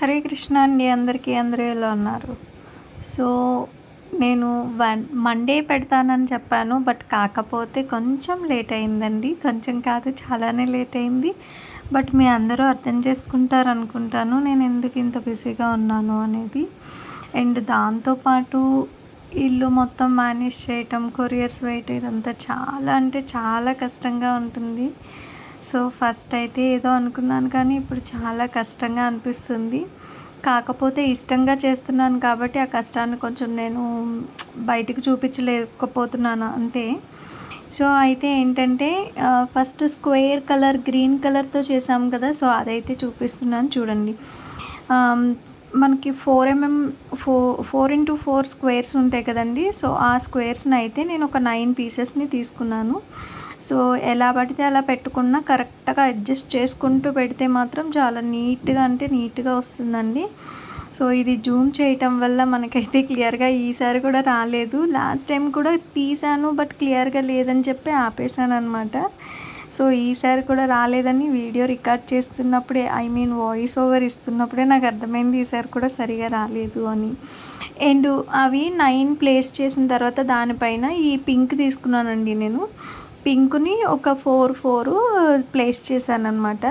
హరే కృష్ణ అండి అందరికీ అందరూ ఎలా ఉన్నారు? సో నేను వన్ మండే పెడతానని చెప్పాను బట్ కాకపోతే కొంచెం లేట్ అయిందండి. కొంచెం కాదు చాలానే లేట్ అయింది. బట్ మీ అందరూ అర్థం చేసుకుంటారు అనుకుంటాను నేను ఎందుకు ఇంత బిజీగా ఉన్నాను అనేది. అండ్ దాంతోపాటు ఇల్లు మొత్తం మేనేజ్ చేయటం కొరియర్స్ వెయిట్ ఇదంతా చాలా అంటే చాలా కష్టంగా ఉంటుంది. సో ఫస్ట్ అయితే ఏదో అనుకున్నాను కానీ ఇప్పుడు చాలా కష్టంగా అనిపిస్తుంది. కాకపోతే ఇష్టంగా చేస్తున్నాను కాబట్టి ఆ కష్టాన్ని కొంచెం నేను బయటికి చూపించలేకపోతున్నాను అంతే. సో అయితే ఏంటంటే ఫస్ట్ స్క్వేర్ కలర్ గ్రీన్ కలర్తో చేసాము కదా సో అదైతే చూపిస్తున్నాను చూడండి. మనకి four mm four four into four squares ఉంటాయి కదండి సో ఆ స్క్వేర్స్ని అయితే నేను ఒక నైన్ పీసెస్ని తీసుకున్నాను. సో ఎలా పడితే అలా పెట్టుకున్నా కరెక్ట్గా అడ్జస్ట్ చేసుకుంటూ పెడితే మాత్రం చాలా నీట్గా అంటే నీట్గా వస్తుందండి. సో ఇది జూమ్ చేయటం వల్ల మనకైతే క్లియర్గా ఈసారి కూడా రాలేదు. లాస్ట్ టైం కూడా తీసాను బట్ క్లియర్గా లేదని చెప్పి ఆపేసాను అనమాట సో ఈసారి కూడా రాలేదని వీడియో రికార్డ్ చేస్తున్నప్పుడే ఐ మీన్ వాయిస్ ఓవర్ ఇస్తున్నప్పుడే నాకు అర్థమైంది ఈసారి కూడా సరిగా రాలేదు అని. అండ్ అవి నైన్ ప్లేస్ చేసిన తర్వాత దానిపైన ఈ పింక్ తీసుకున్నానండి నేను. పింక్ని ఒక ఫోర్ ఫోర్ ప్లేస్ చేశాను అనమాట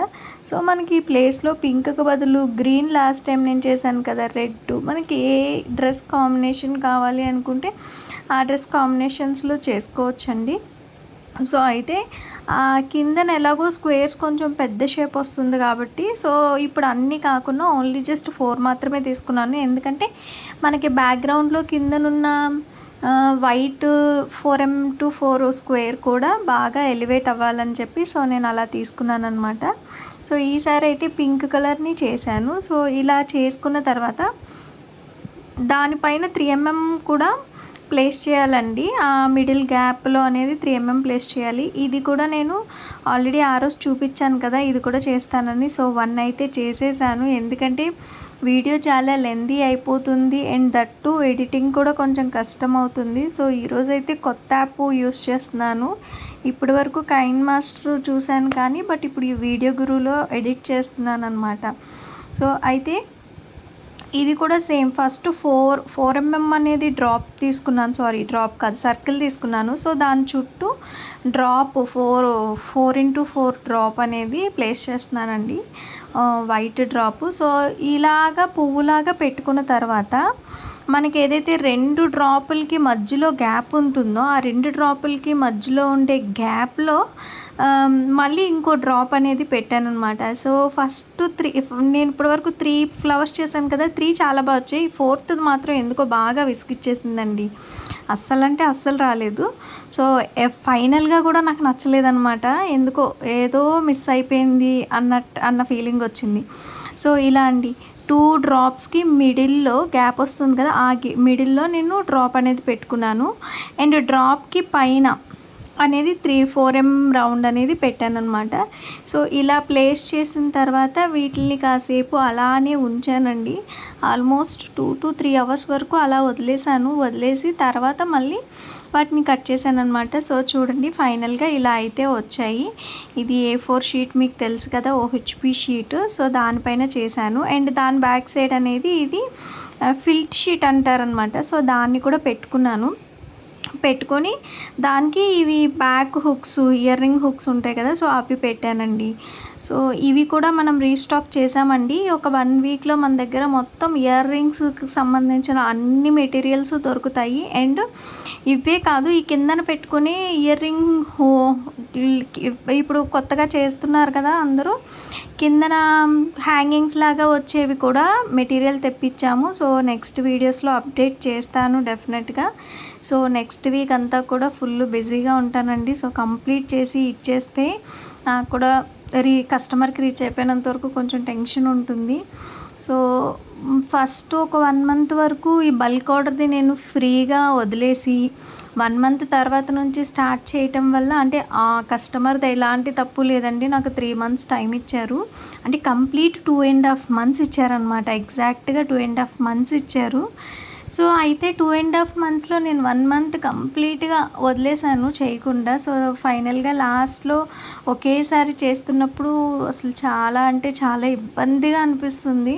సో మనకి ఈ ప్లేస్లో పింక్కి బదులు గ్రీన్ లాస్ట్ టైం నేను చేశాను కదా రెడ్ మనకి ఏ డ్రెస్ కాంబినేషన్ కావాలి అనుకుంటే ఆ డ్రెస్ కాంబినేషన్స్లో చేసుకోవచ్చండి. సో అయితే కిందన ఎలాగో స్క్వేర్స్ కొంచెం పెద్ద షేప్ వస్తుంది కాబట్టి సో ఇప్పుడు అన్నీ కాకుండా ఓన్లీ జస్ట్ ఫోర్ మాత్రమే తీసుకున్నాను. ఎందుకంటే మనకి బ్యాక్గ్రౌండ్లో కిందనున్న white four M to four square కూడా బాగా ఎలివేట్ అవ్వాలని చెప్పి సో నేను అలా తీసుకున్నాను అనమాట సో ఈసారి అయితే పింక్ కలర్ని చేశాను. సో ఇలా చేసుకున్న తర్వాత దానిపైన త్రీ ఎంఎం కూడా ప్లేస్ చేయాలండి. ఆ మిడిల్ గ్యాప్లో అనేది త్రీ ఎంఎం ప్లేస్ చేయాలి. ఇది కూడా నేను ఆల్రెడీ ఆ రోజు చూపించాను కదా ఇది కూడా చేస్తానని. సో వన్ అయితే చేసేసాను. ఎందుకంటే వీడియో చాలా లెందీ అయిపోతుంది అండ్ దట్టు ఎడిటింగ్ కూడా కొంచెం కష్టం అవుతుంది సో ఈరోజు అయితే కొత్త యాప్ యూస్ చేస్తున్నాను. ఇప్పటి వరకు కైన్ మాస్టర్ చూశాను కానీ బట్ ఇప్పుడు ఈ వీడియో గురువులో ఎడిట్ చేస్తున్నాను అనమాట సో అయితే ఇది కూడా same. First four four mm అనేది డ్రాప్ తీసుకున్నాను. సారీ డ్రాప్ కాదు సర్కిల్ తీసుకున్నాను. సో దాని చుట్టూ drop four four into four drop అనేది ప్లేస్ చేస్తున్నానండి. White drop. సో ఇలాగా పువ్వులాగా పెట్టుకున్న తర్వాత మనకి ఏదైతే రెండు డ్రాపులకి మధ్యలో గ్యాప్ ఉంటుందో ఆ రెండు డ్రాపులకి మధ్యలో ఉండే గ్యాప్లో మళ్ళీ ఇంకో డ్రాప్ అనేది పెట్టాను అనమాట సో ఫస్ట్ త్రీ నేను ఇప్పటివరకు త్రీ ఫ్లవర్స్ చేశాను కదా త్రీ చాలా బాగా వచ్చాయి. ఫోర్త్ మాత్రం ఎందుకో బాగా విసిగిచ్చేసిందండి అస్సలు అంటే అస్సలు రాలేదు. సో ఫైనల్గా కూడా నాకు నచ్చలేదన్నమాట. ఎందుకో ఏదో మిస్ అయిపోయింది అన్నట్టు అన్న ఫీలింగ్ వచ్చింది. సో ఇలా అండి. టూ డ్రాప్స్కి మిడిల్లో గ్యాప్ వస్తుంది కదా ఆ మిడిల్లో నేను డ్రాప్ అనేది పెట్టుకున్నాను. అండ్ డ్రాప్కి పైన అనేది త్రీ ఫోర్ ఎం రౌండ్ అనేది పెట్టాను అనమాట సో ఇలా ప్లేస్ చేసిన తర్వాత వీటిని కాసేపు అలానే ఉంచానండి. Almost two to three hours వరకు అలా వదిలేసాను వదిలేసి తర్వాత మళ్ళీ వాటిని కట్ చేశాను అనమాట సో చూడండి ఫైనల్గా ఇలా అయితే వచ్చాయి. ఇది ఏ ఫోర్ షీట్ మీకు తెలుసు కదా ఓహెచ్పి షీట్. సో దానిపైన చేశాను. అండ్ దాని బ్యాక్ సైడ్ అనేది ఇది ఫిల్ట్ షీట్ అంటారనమాట సో దాన్ని కూడా పెట్టుకున్నాను. పెట్టుకొని దానికి ఇవి back hooks ear ring hooks ఉంటాయి కదా సో అవి పెట్టానండి. సో ఇవి కూడా మనం రీస్టాక్ చేసామండి ఒక వన్ వీక్లో మన దగ్గర మొత్తం ఇయర్ రింగ్స్కి సంబంధించిన అన్ని మెటీరియల్స్ దొరుకుతాయి. అండ్ ఇవే కాదు ఈ కిందన పెట్టుకుని ఇయర్ రింగ్ హో ఇప్పుడు కొత్తగా చేస్తున్నారు కదా అందరూ కిందన హ్యాంగింగ్స్ లాగా వచ్చేవి కూడా మెటీరియల్ తెప్పించాము. సో నెక్స్ట్ వీడియోస్లో అప్డేట్ చేస్తాను డెఫినెట్గా. సో నెక్స్ట్ వీక్ అంతా కూడా ఫుల్ బిజీగా ఉంటానండి. సో కంప్లీట్ చేసి ఇచ్చేస్తే నాకు కూడా రీ కస్టమర్కి రీచ్ అయిపోయినంత వరకు కొంచెం టెన్షన్ ఉంటుంది. సో ఫస్ట్ ఒక వన్ మంత్ వరకు ఈ బల్క్ ఆర్డర్ది నేను ఫ్రీగా వదిలేసి వన్ మంత్ తర్వాత నుంచి స్టార్ట్ చేయటం వల్ల అంటే ఆ కస్టమర్ది ఎలాంటి తప్పు లేదండి. నాకు త్రీ మంత్స్ టైం ఇచ్చారు. అంటే complete two and half months ఇచ్చారనమాట ఎగ్జాక్ట్గా టూ అండ్ హాఫ్ మంత్స్ ఇచ్చారు. సో అయితే టూ అండ్ హాఫ్ మంత్స్లో నేను వన్ మంత్ కంప్లీట్గా వదిలేసాను చేయకుండా. సో ఫైనల్గా లాస్ట్లో ఒకేసారి చేస్తున్నప్పుడు అసలు చాలా అంటే చాలా ఇబ్బందిగా అనిపిస్తుంది.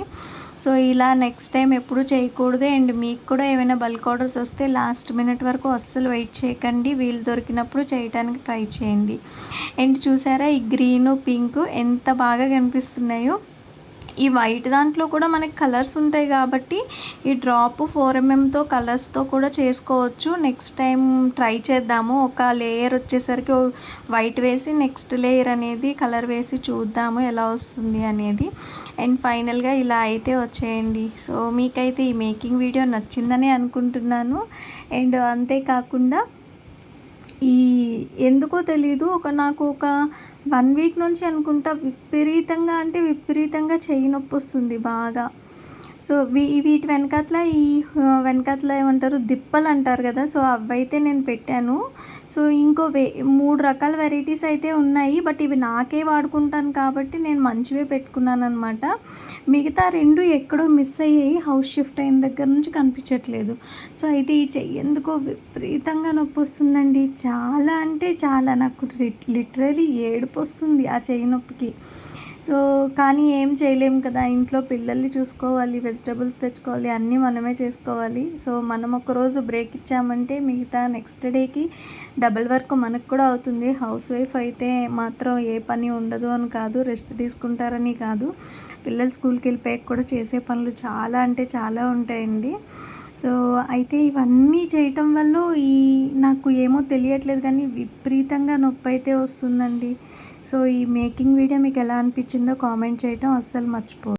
సో ఇలా నెక్స్ట్ టైం ఎప్పుడు చేయకూడదు. అండ్ మీకు కూడా ఏమైనా బల్క్ ఆర్డర్స్ వస్తే లాస్ట్ మినిట్ వరకు అస్సలు వెయిట్ చేయకండి. వీలు దొరికినప్పుడు చేయడానికి ట్రై చేయండి. అండ్ చూసారా ఈ గ్రీను పింక్ ఎంత బాగా కనిపిస్తున్నాయో. ఈ వైట్ దాంట్లో కూడా మనకి కలర్స్ ఉంటాయి కాబట్టి ఈ డ్రాప్ ఫోర్ ఎంఎంతో కలర్స్తో కూడా చేసుకోవచ్చు. నెక్స్ట్ టైం ట్రై చేద్దాము. ఒక లేయర్ వచ్చేసరికి వైట్ వేసి నెక్స్ట్ లేయర్ అనేది కలర్ వేసి చూద్దాము ఎలా వస్తుంది అనేది. అండ్ ఫైనల్గా ఇలా అయితే వచ్చేయండి. సో మీకైతే ఈ మేకింగ్ వీడియో నచ్చిందని అనుకుంటున్నాను. అండ్ అంతేకాకుండా ఈ ఎందుకో తెలీదు. ఒక నాకు ఒక వన్ వీక్ నుంచి అనుకుంటా విపరీతంగా అంటే విపరీతంగా చెయ్యి నొప్పి వస్తుంది బాగా. సో వీ వీటి వెనకాతల ఈ వెనకాతల ఏమంటారు దిప్పలు అంటారు కదా సో అవైతే నేను పెట్టాను. సో ఇంకో వే మూడు రకాల వెరైటీస్ అయితే ఉన్నాయి బట్ ఇవి నాకే వాడుకుంటాను కాబట్టి నేను మంచివే పెట్టుకున్నాను అనమాట మిగతా రెండు ఎక్కడో మిస్ అయ్యాయి హౌస్ షిఫ్ట్ అయిన దగ్గర నుంచి కనిపించట్లేదు. సో అయితే ఈ చెయ్యి ఎందుకో విపరీతంగా నొప్పి వస్తుందండి. చాలా అంటే చాలా నాకు లిటరలీ ఏడుపు వస్తుంది ఆ చెయ్యి నొప్పికి. సో కానీ ఏం చేయలేము కదా. ఇంట్లో పిల్లల్ని చూసుకోవాలి వెజిటబుల్స్ తెచ్చుకోవాలి అన్నీ మనమే చేసుకోవాలి. సో మనం ఒక రోజు బ్రేక్ ఇచ్చామంటే మిగతా నెక్స్ట్ డేకి డబల్ వర్క్ మనకు కూడా అవుతుంది. హౌస్ వైఫ్ అయితే మాత్రం ఏ పని ఉండదు అని కాదు రెస్ట్ తీసుకుంటారని కాదు. పిల్లలు స్కూల్కి వెళ్ళిపోయాక కూడా చేసే పనులు చాలా అంటే చాలా ఉంటాయండి. సో అయితే ఇవన్నీ చేయటం వల్ల ఈ నాకు ఏమో తెలియట్లేదు కానీ విపరీతంగా నొప్పి అయితే వస్తుందండి. సో ఈ మేకింగ్ వీడియో మీకు ఎలా అనిపించిందో కామెంట్ చేయటం అస్సలు మర్చిపో